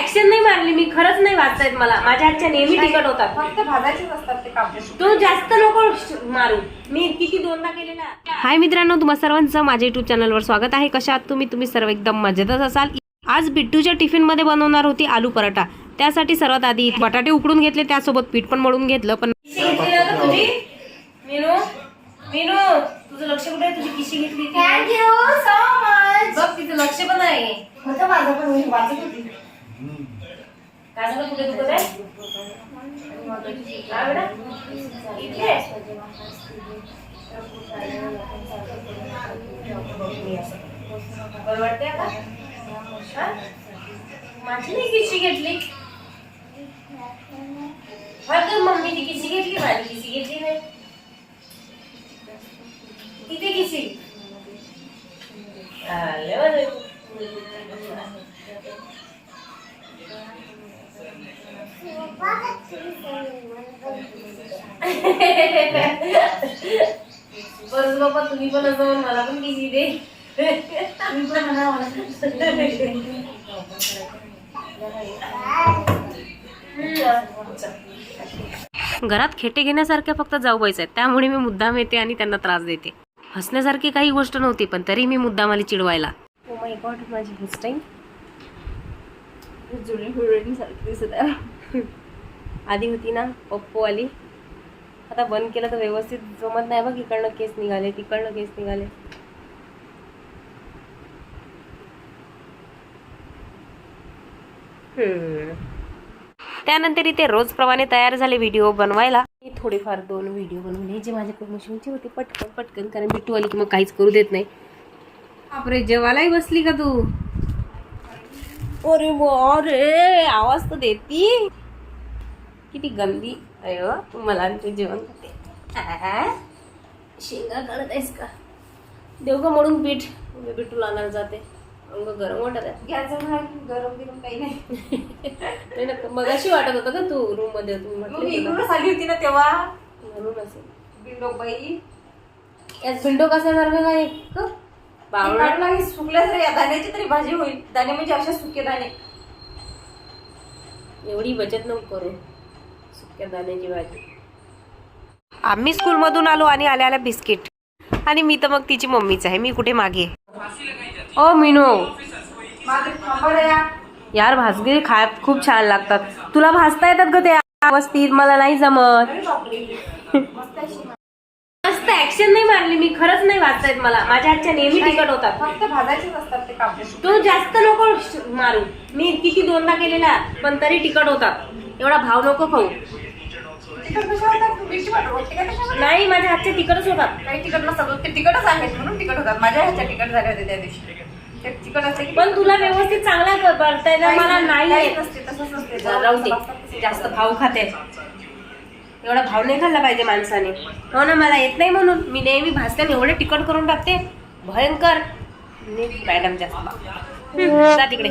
Action नाही मारली मी खरंच नाही वाचता मला. माझ्या हातच्या नेहमी तिकट होतात. फक्त भाजायचेच असतात ते कापूस तू जास्त नको मारू. मी किती दोनदा केलेला हाय मित्रांनो तुम्हा सर्वांचं माझ्या युट्यूब चॅनलवर स्वागत आहे. कशा आहात तुम्ही? तुम्ही सर्व एकदम मजेतच असाल. आज बिट्टूच्या टिफिनमध्ये बनवणार होती आलू पराठा. त्यासाठी सर्वात आधी बटाटे उकडून घेतले. त्यासोबत पीठ पण मळून घेतलं पण मीनू? मीनू तुझं लक्ष कुठे आहे? तुझी किशी घेतली थँक्यू सो मच बघ तिचं लक्ष पण आहे. होतं माझं पण मी वाचत होती. काय झालं कुठे दुखत आहे काय बेटा? इथे? बरं वाटतंय आता? हा? माझी नाही किशी घेतली वाटतं मम्मीची किशी घेतली माझी किशी घेतली नाही किती किशी आले बरं. बाबा तुम्ही पण मला पण किशी दे. पण मला घरात खेटे घेण्यासारख्या फक्त जाऊबाईच आहेत. त्यामुळे मी मुद्दाम येते आणि त्यांना त्रास देते. हसण्यासारखी काही गोष्ट नव्हती पण तरी मी मुद्दाम आली चिडवायला. ओ माय गॉड माझी हेअरस्टाईल जुळी हुरडी सारखी दिसत आहे. आधी होती ना पप्पू आली आता बंद केलं तर व्यवस्थित जमत नाही बघ इकडनं केस निघाले तिकडनं केस निघाले. त्यानंतर इथे रोजप्रमाणे तयार झाले व्हिडिओ बनवायला. मी थोडेफार दोन व्हिडिओ बनवले जे माझ्याकडे मशीनचे होते पटकन पटकन कारण बिट्टू आली की मग काहीच करू देत नाही. बापरे जेवायलाही बसली का तू? अरे रे आवाज तर देती. किती गंदी. अयो तू मला आणते जेवण करते आ? शेंगा काढत आहेस का? देऊ का म्हणून पीठ? मी बिट्टूला आणायला जाते. अंग गरम वाटत आहे. नाही गरम बिरम काही नाही. नाही ना मगाशी वाटत होतं का तू रूममध्ये? मग इकडूनच आली होती ना तेव्हा. म्हणून असेल बिंडो बाई. यात भिंडो कसा सारखं काय ग? काढला की सुकल्या तरी या दाण्याची तरी भाजी होईल. दाणे म्हणजे अशा सुके दाणे. एवढी बचत नको करू. दाण्याची भाजी. आम्ही स्कूलमधून आलो आणि आल्या आल्या बिस्किट. आणि मी तर मग तिची मम्मीच आहे मी कुठे मागे? ओ मीनू. यार भाजगिरी खायत खूप छान लागतात. तुला भाजता येतात ग ते? व्यवस्थित मला नाही जमत. मस्त ऍक्शन नाही मारली मी खरंच नाही वाचता येत मला. माझ्या हातच्या नेहमी तिकट होतात. फक्त भाजायचेच असतात ते कापूस तू जास्त नको मारू. मी किती दोनदा केलेला पण तरी तिकट होतात. एवढा भाव नको खाऊ. नाही माझ्या हातचे तिकटच होतात. काही तिखट नसतात. ते तिखटच आहेत म्हणून तिखट होतात. माझ्या ह्याच्या तिखट झाले होते त्या दिवशी. ते तिखट असते की पण तुला व्यवस्थित चांगला करता येतं मला नाही काहीच येत. नसते तसंच नसते. बरं, राहू दे. जास्त भाव खाते. एवढा भाव नाही खाल्ला पाहिजे माणसाने. हो ना मला येत नाही म्हणून. मी नेहमी भाजल्याने एवढे तिखट करून टाकते. भयंकर. मॅडम जास्त जा तिकडे.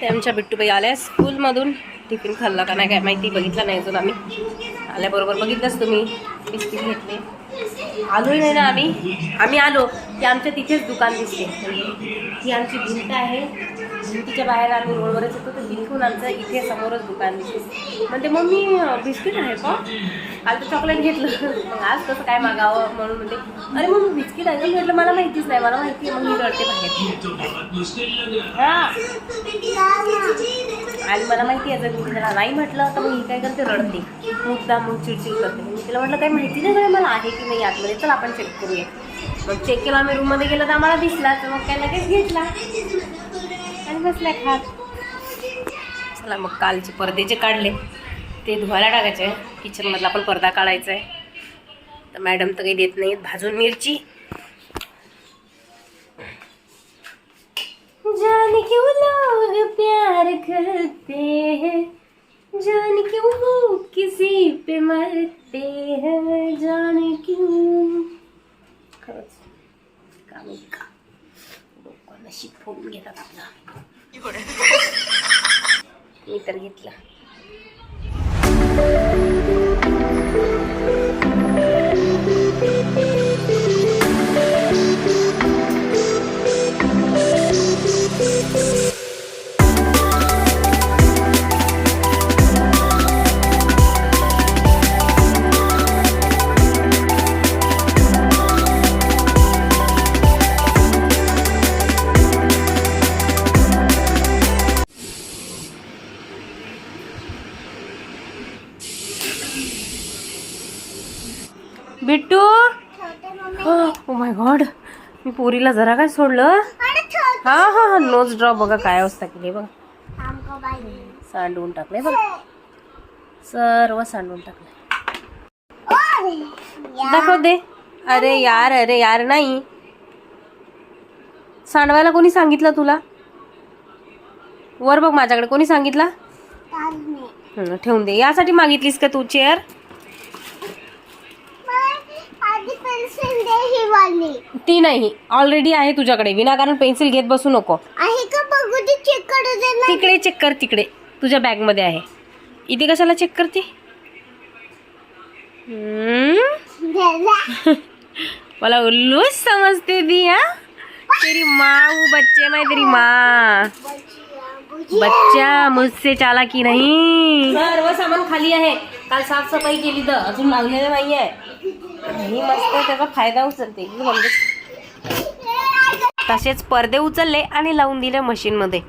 ते आमच्या बिट्टूबाई आल्या स्कूलमधून. टिफिन खाल्ला का नाही काय माहिती बघितलं नाही अजून आम्ही. आल्याबरोबर बघितलंच तुम्ही. बिस्किट घेतले. आलोय नाही ना आम्ही? आम्ही आलो. की आमच्या तिथेच दुकान दिसते. ही आमची भिंत आहे. भिंतीच्या बाहेर आम्ही रोडवरच येतो. तर भिंतून आमचं इथे समोरच दुकान दिसते. म्हणते मम्मी बिस्किट आहे का? काल तर चॉकलेट घेतलं. मग आज कसं काय मागावं म्हणून म्हणते अरे मग बिस्किट आहे का? मी म्हटलं मला माहितीच नाही. मला माहिती आहे मग मी रडते बाहेर. हा. आणि मला माहिती आहे जर मी तिला नाही म्हटलं तर मग ही काय करते रडते. मुद्दा मग चिडचिड करते. मी तिला म्हटलं काही माहिती नाही बरं मला आहे की नाही आतमध्ये चल आपण चेक करूया. मग चेक केला आम्ही रूममध्ये गेलो तर आम्हाला दिसला तर मग काय लगेच घेतला. आणि बसल्या खात चला मग कालचे पडदेचे काढले ते धुवायला टाकायचे. किचनमधला पण पडदा काढायचा आहे तर मॅडम तर काही देत नाहीत. भाजून मिरची जाने क्यों लोग प्यार करते हैं। जाने क्यों वो किसी पे मरते बिट्टू? ओ माय गॉड मी पोरीला जरा काय सोडलं? हा हा हा नोज ड्रॉप बघा काय अवस्था केली बघा. सांडवून टाकले बघा. सर्व सांडून टाकले दाखव दे. अरे यार अरे यार नाही. सांडवायला कोणी सांगितलं तुला? वर बघ माझ्याकडे. कोणी सांगितलं? ठेवून दे. यासाठी मागितलीस का तू चेअर ती नाही. ऑलरेडी आहे तुझ्याकडे. विनाकारण पेन्सिल घेत बसू नको. आहे का? बघू ती चेक करू दे ना. तिकडे चेक कर तिकडे. तुझ्या बॅग मध्ये आहे. इथे कशाला चेक करते? हम्म? झाला. मला उल्लूच समजते दी हा? तेरी माँ वो बच्चे मैं तेरी माँ. बच्चा मुझसे चाला की नाही सर्व सामान खाली आहे. काल साफसफाई केली तर. अजून लागलेलं नाही आहे ही मस्त त्याचा फायदा उचलते ही म्हणजे तसेच पडदे उचलले आणि लावून दिले मशीन मध्ये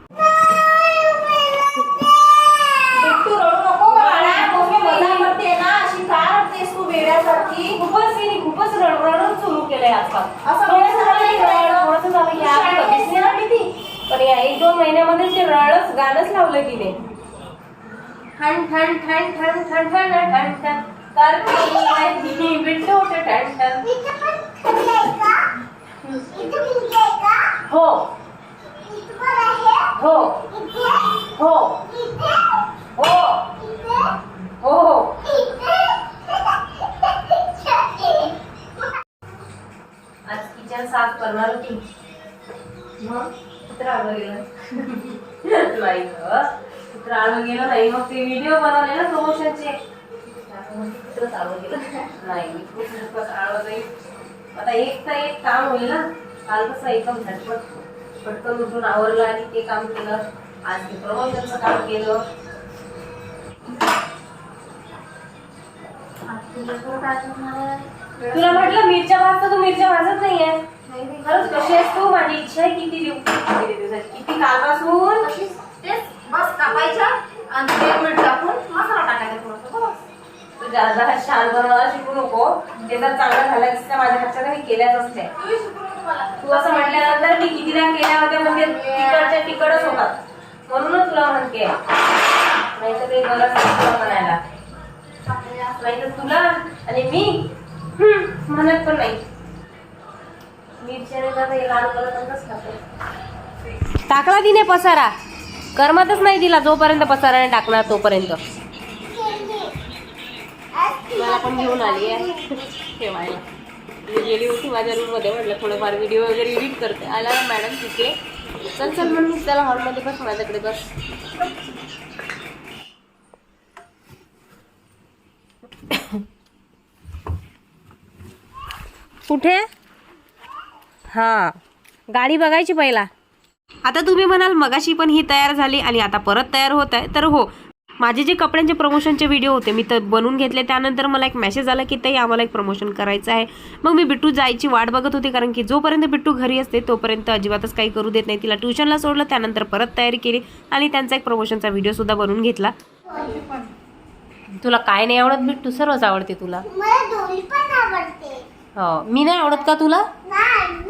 तू रडू नको बाळा मम्मी मला म्हणते ना अशी का रडतेस तू वेड्यासारखी खूपच तिने खूपच रडरड सुरू केलंय आजकाल असं थोडंसं झालं की रड- रड, थोडंसं झालं की आधी कधीच नाही रडली ती पण या एक दोन महिन्यामध्ये ते रडच गाणंच लावलं तिने ठण ठण ठण ठण ठण ठण ठण ठण करती आहे बिट्टू ठण ठण इथं पण फुले आहे का? इथं फुले आहे का? हो इथं पण आहे? हो इथे? हो इथे? हो इथे? हो हो इथे? आज किचन साफ करणार होती मग कुत्रा आलं गेलं नाही ग आलं गेलं नाही. मग ते व्हिडिओ बनवले ना प्रमोशनचे कुत्रंच आलं गेलं नाही. मी कुत्रंच आलं नाही. आता एक तर एक काम होईल ना. काल कसं एकदम झटपट पटकन उठून आवरलं आणि ते काम केलं. आज ते प्रमोशनचं काम केलं. तुला म्हटलं मिरच्या भाजता तू मिरच्या भाजत नाहीये? खरंच कशी आहेस तू? माझी इच्छा आहे किती देऊ किती दिवसाची किती कालपासून? बस कापायच्या आणि ते मीठ टाकून मसाला टाकायचा थोडंसं बस. तू जास्त शांत बनवायला शिकू नको. ते जर चांगलं झालं असतं माझ्या हातच्या मी केल्याच असते. तुम्ही शिकू नको मला. तू असं म्हटल्यानंतर मी कितीदा केल्या होत्या म्हणजे तिकडच्या तिकडच होतात. म्हणूनच तुला म्हणते नाही तर ते गरज तुला म्हणायला. नाही तर तुला आणि मी म्हणत पण नाही. खातो. टाकला तिने पसारा. करमतच नाही तिला जोपर्यंत पसारा नाही टाकणार तोपर्यंत. मला पण घेऊन आली आहे. ठेवायला मी गेली होती माझ्या रूममध्ये म्हटलं थोडंफार व्हिडिओ वगैरे एडिट करते. आला ना मॅडम तिथे. चल चल म्हणून त्याला हॉलमध्ये बस माझ्याकडे बस. कुठे? हा. गाडी बघायची पहिला. आता तुम्ही म्हणाल मगाशी पण ही तयार झाली आणि आता परत तयार होत आहे. तर हो माझे जे कपड्यांचे प्रमोशनचे व्हिडिओ होते मी तर बनवून घेतले. त्यानंतर मला एक मेसेज आला की ताई आम्हाला एक प्रमोशन करायचं आहे. मग मी बिट्टू जायची वाट बघत होते कारण की जोपर्यंत बिट्टू घरी असते तोपर्यंत अजिबातच काही करू देत नाही. तिला ट्युशनला सोडलं त्यानंतर परत तयारी केली आणि त्यांचा एक प्रमोशनचा व्हिडिओ सुद्धा बनवून घेतला. तुला काय नाही आवडत बिट्टू? सर्वच आवडते तुला. हो मी नाही आवडत का तुला? नाही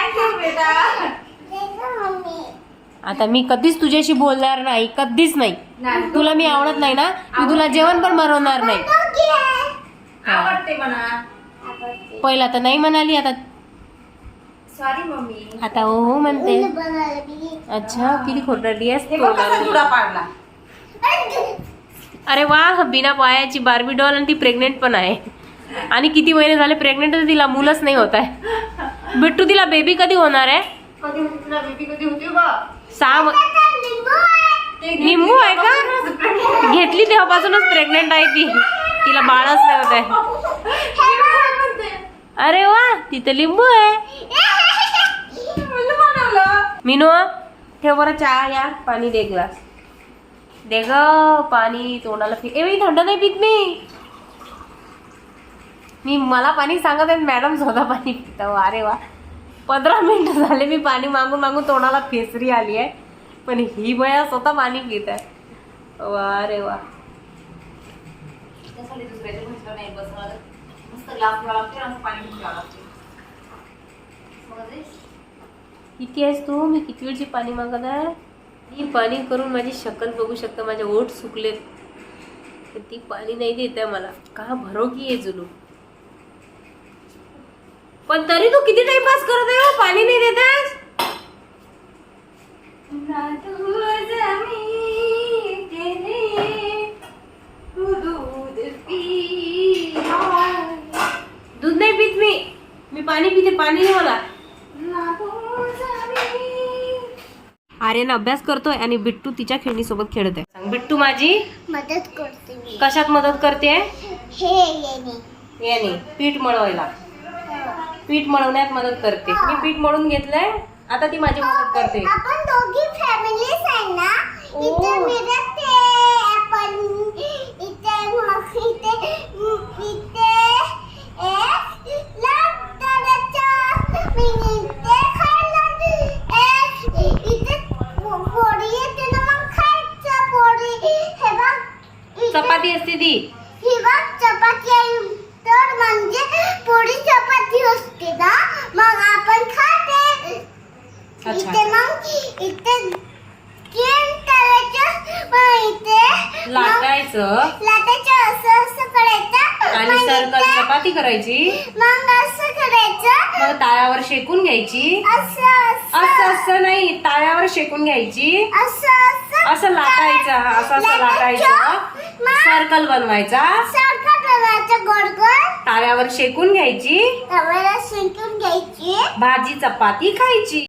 बेटा? आता मी कधीच तुझ्याशी बोलणार नाही कधीच नाही. नाही. तुला मी आवडत नाही ना? मी तुला जेवण पण बनवणार नाही. आवडते म्हणा. पहिला तर नाही म्हणाली आता सॉरी मम्मी. आता हो हो म्हणते. अच्छा किती खोटरडी हे बघ कसा पाडला. अरे वा बिना पायाची बार्बी डॉल आणि ती प्रेग्नेंट पण आहे. आणि किती महिने झाले प्रेग्नेंट तर तिला मुलंच नाही होत आहे. बिट्टू तिला बेबी कधी होणार आहे? सहा लिंबू आहे. का? घेतली तेव्हापासूनच प्रेग्नेंट आहे ती. तिला बाळच नाही होत आहे. अरे वा तिथं लिंबू आहे. मिनो ठेव बरं चहा या. पाणी दे ग्लास. दे ग पाणी. तोंडाला ए बाई, थंड नाही पित मी. मी मला पाणी सांगत आहेत मॅडम स्वतः पाणी पिता. अरे वा. पंधरा मिनिटं झाले मी पाणी मागून मागून तोंडाला फेसरी आली आहे. पण ही बया स्वतः पाणी पित आहे. वा रे वा? किती आहेस तू? मी किती वेळची पाणी मागत आहे? ही पाणी करून माझी शक्कल बघू शकता माझे ओठ सुकलेत. ती पाणी नाही देत आहे मला. का भरो की आहे जुलू पण तरी तू किती टाइमपास करत आहे हो? पाणी नाही देत आहेस? दूध नाही पित मी. मी पाणी पिते पाणी नाही मला. आर्यन अभ्यास करतोय आणि बिट्टू तिच्या खेळणीसोबत खेळत आहे सांग बिट्टू माझी. मदत करते मी. कशात मदत करते? हे येणे याने. पीठ मळवायला. पीठ मळवण्यात मदत करते. मी पीठ मळून घेतलंय आता ती माझी मदत करते. आपण दोघी फॅमिलीज आहे ना? इथे ओ. मिरते आपण इथे मग इथे इथे एक लाकडाच्या मिनिटे खायला एक इथे पोळी येते ना मग खायचं पोळी हे बघ इथे- चपाती असते ती ही बघ चपाती आहे तर म्हणजे पोळी चपाती असते ना मग आपण खाते अच्छा. इथे मग इथे केम करायचं मग इथे लाटायचं मग लाटायचं असं असं करायचं आणि सर्कल चपाती करायची. मग असं करायचं. मग ताव्यावर शेकून घ्यायची. असं असं. नाही ताव्यावर शेकून घ्यायची. असं लाटायचं हा, असं असं लाटायचं. सर्कल बनवायचा. ताव्यावर शेकून घ्यायची. शिंकून घ्यायची. भाजी चपाती खायची.